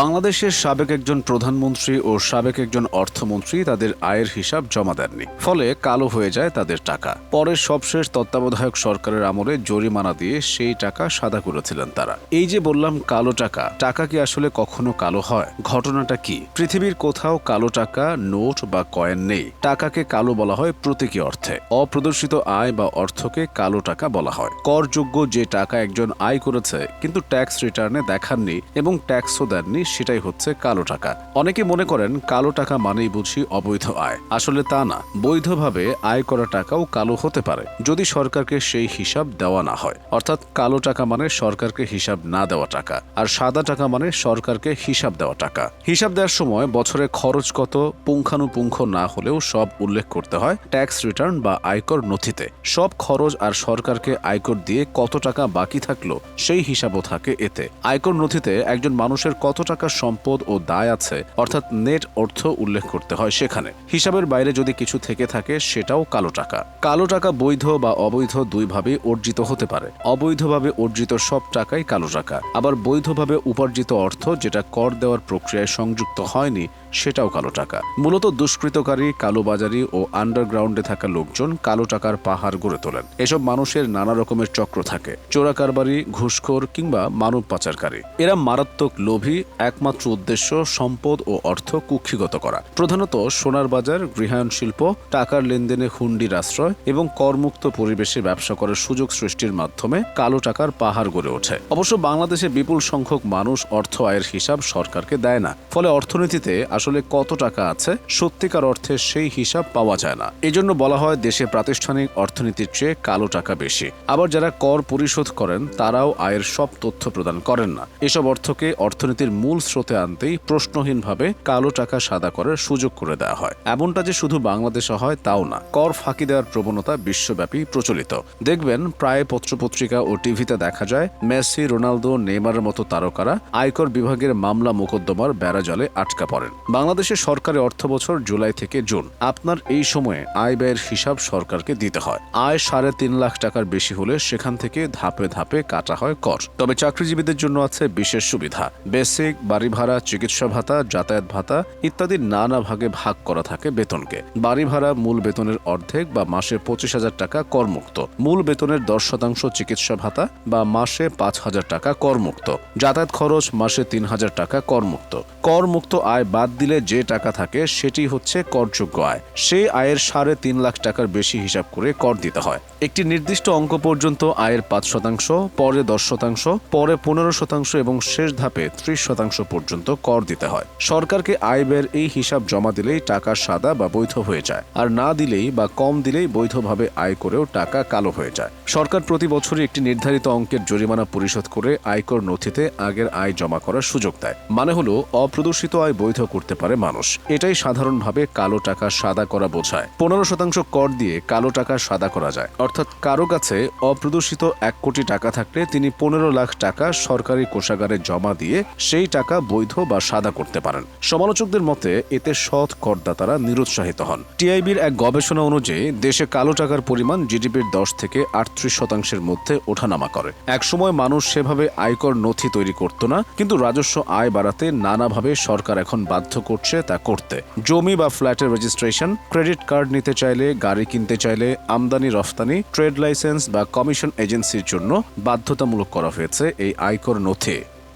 বাংলাদেশের সাবেক একজন প্রধানমন্ত্রী ও সাবেক একজন অর্থমন্ত্রী তাদের আয়ের হিসাব জমা দেননি। ফলে কালো হয়ে যায় তাদের টাকা। পরে সবশেষ তত্ত্বাবধায়ক সরকারের আমলে জরিমানা দিয়ে সেই টাকা সাদা করেছিলেন তারা। এই যে বললাম কালো টাকা টাকা কি আসলে কখনো কালো হয়? ঘটনাটা কি? পৃথিবীর কোথাও কালো টাকা, নোট বা কয়েন নেই। টাকাকে কালো বলা হয় প্রতীকী অর্থে। অপ্রদর্শিত আয় বা অর্থকে কালো টাকা বলা হয়। করযোগ্য যে টাকা একজন আয় করেছে, কিন্তু ট্যাক্স রিটার্নে দেখাননি এবং ট্যাক্সও দেননি সেটাই হচ্ছে কালো টাকা। অনেকে মনে করেন কালো টাকা মানেই বুঝি অবৈধ আয়। আসলে তা না। বৈধভাবে আয় করা টাকাও কালো হতে পারে, যদি সরকারকে সেই হিসাব দেওয়া না হয়। অর্থাৎ কালো টাকা মানে সরকারকে হিসাব না দেওয়া টাকা, আর সাদা টাকা মানে সরকারকে হিসাব দেওয়া টাকা। হিসাব দেওয়ার সময় বছরে খরচ কত পুঙ্খানুপুঙ্খ না হলেও সব উল্লেখ করতে হয় ট্যাক্স রিটার্ন বা আয়কর নথিতে। সব খরচ আর সরকারকে আয়কর দিয়ে কত টাকা বাকি থাকল সেই হিসাবও থাকে এতে। আয়কর নথিতে একজন মানুষের কত টাকা সম্পদ ও দায় আছে, অর্থাৎ নেট অর্থ উল্লেখ করতে হয় সেখানে। হিসাবের বাইরে যদি কিছু থেকে থাকে, সেটাও কালো টাকা। কালো টাকা বৈধ বা অবৈধ দুইভাবে অর্জিত হতে পারে। অবৈধভাবে অর্জিত সব টাকাই কালো টাকা। আবার বৈধভাবে উপার্জিত অর্থ যেটা কর দেওয়ার প্রক্রিয়ায় সংযুক্ত হয়নি, সেটাও কালো টাকা। মূলত দুষ্কৃতকারী, কালোবাজারি ও আন্ডারগ্রাউন্ডে থাকা লোকজন কালো টাকার পাহাড় গড়ে তোলেন। এসব মানুষের নানা রকমের চক্র থাকে। চোরাকারবারি, ঘুষখোর কিংবা মানব পাচারকারী। এরা মারাত্মক লোভী একমাত্র উদ্দেশ্য সম্পদ ও অর্থ কুক্ষিগত করা। প্রধানত সোনার বাজার, গৃহায়ণ শিল্প, টাকার লেনদেনে হুন্ডির আশ্রয় এবং করমুক্ত পরিবেশে ব্যবসা করার সুযোগ সৃষ্টির মাধ্যমে কালো টাকার পাহাড় গড়ে ওঠে। অবশ্য বাংলাদেশে বিপুল সংখ্যক মানুষ অর্থ আয়ের হিসাব সরকারকে দেয় না। ফলে অর্থনীতিতে আসলে কত টাকা আছে, সত্যিকার অর্থে সেই হিসাব পাওয়া যায় না। এজন্য বলা হয় দেশে প্রাতিষ্ঠানিক অর্থনীতির চেয়ে কালো টাকা বেশি। আবার যারা কর পরিশোধ করেন, তারাও আয়ের সব তথ্য প্রদান করেন না। এসব অর্থকে অর্থনীতির মূল স্রোতে আনতেই প্রশ্নহীনভাবে কালো টাকা সাদা করার সুযোগ করে দেওয়া হয়। এমনটা যে শুধু বাংলাদেশে হয় তাও না। কর ফাঁকি দেওয়ার প্রবণতা বিশ্বব্যাপী প্রচলিত। দেখবেন প্রায় পত্রপত্রিকা ও টিভিতে দেখা যায়, মেসি, রোনালদো, নেইমারের মতো তারকারা আয়কর বিভাগের মামলা মোকদ্দমার বেড়াজালে আটকা পড়েন। বাংলাদেশের সরকারি অর্থ বছর জুলাই থেকে জুন। আপনার এই সময়ে আয় ব্যয়ের হিসাব সরকারকে দিতে হয়। আয় সাড়ে তিন লাখ টাকার বেশি হলে সেখান থেকে ধাপে ধাপে কাটা হয় কর। তবে চাকরিজীবীদের জন্য আছে বিশেষ সুবিধা। বেসিক বাড়ি ভাড়া চিকিৎসা ভাতা, যাতায়াত ভাতা ইত্যাদি নানা ভাগে ভাগ করা থাকে বেতনকে। বাড়ি ভাড়া মূল বেতনের অর্ধেক বা মাসে পঁচিশ হাজার টাকা করমুক্ত। মূল বেতনের দশ শতাংশ চিকিৎসা ভাতা বা মাসে পাঁচ হাজার টাকা করমুক্ত। যাতায়াত খরচ মাসে তিন হাজার টাকা করমুক্ত। করমুক্ত আয় বাদ দিলে যে টাকা থাকে সেটি হচ্ছে করযোগ্য আয়। সেই আয়ের সাড়ে তিন লাখ টাকার বেশি হিসাব করে কর দিতে হয়। একটি নির্দিষ্ট অঙ্ক পর্যন্ত আয়ের পাঁচ শতাংশ, পরে দশ শতাংশ, পরে পনেরো শতাংশ এবং শেষ ধাপে ত্রিশ শতাংশ পর্যন্ত কর দিতে হয়। সরকারকে আয় ব্যয়ের এই হিসাব জমা দিলেই টাকা সাদা বা বৈধ হয়ে যায়। আর না দিলেই বা কম দিলেই বৈধভাবে আয় করেও টাকা কালো হয়ে যায়। সরকার প্রতি বছরই একটি নির্ধারিত অঙ্কের জরিমানা পরিশোধ করে আয়কর নথিতে আগের আয় জমা করার সুযোগ দেয়। মানে হলো, অপ্রদর্শিত আয় বৈধ করতে পারে মানুষ। এটাই সাধারণভাবে কালো টাকা সাদা করা বোঝায়। পনেরো শতাংশ কর দিয়ে কালো টাকা সাদা করা যায়। অর্থাৎ কারও কাছে অপ্রদর্শিত এক কোটি টাকা থাকলে তিনি পনেরো লাখ টাকা সরকারি কোষাগারে জমা দিয়ে সেই টাকা, বৈধ বা সাদা করতে পারেন। সমালোচকদের মতে, এতে সৎ করদাতারা নিরুৎসাহিত হন। টিআইবির এক গবেষণা অনুযায়ী, দেশে কালো টাকার পরিমাণ জিডিপির দশ থেকে আটত্রিশ শতাংশের মধ্যে ওঠানামা করে। একসময় মানুষ সেভাবে আয়কর নথি তৈরি করত না, কিন্তু রাজস্ব আয় বাড়াতে নানাভাবে সরকার এখন বাধ্য করছে তা করতে। জমি বা ফ্ল্যাটের রেজিস্ট্রেশন, ক্রেডিট কার্ড নিতে চাইলে, গাড়ি কিনতে চাইলে আমদানি, রফতানি, ট্রেড লাইসেন্স বা কমিশন এজেন্সির জন্য বাধ্যতামূলক করা হয়েছে এই আয়কর নথি।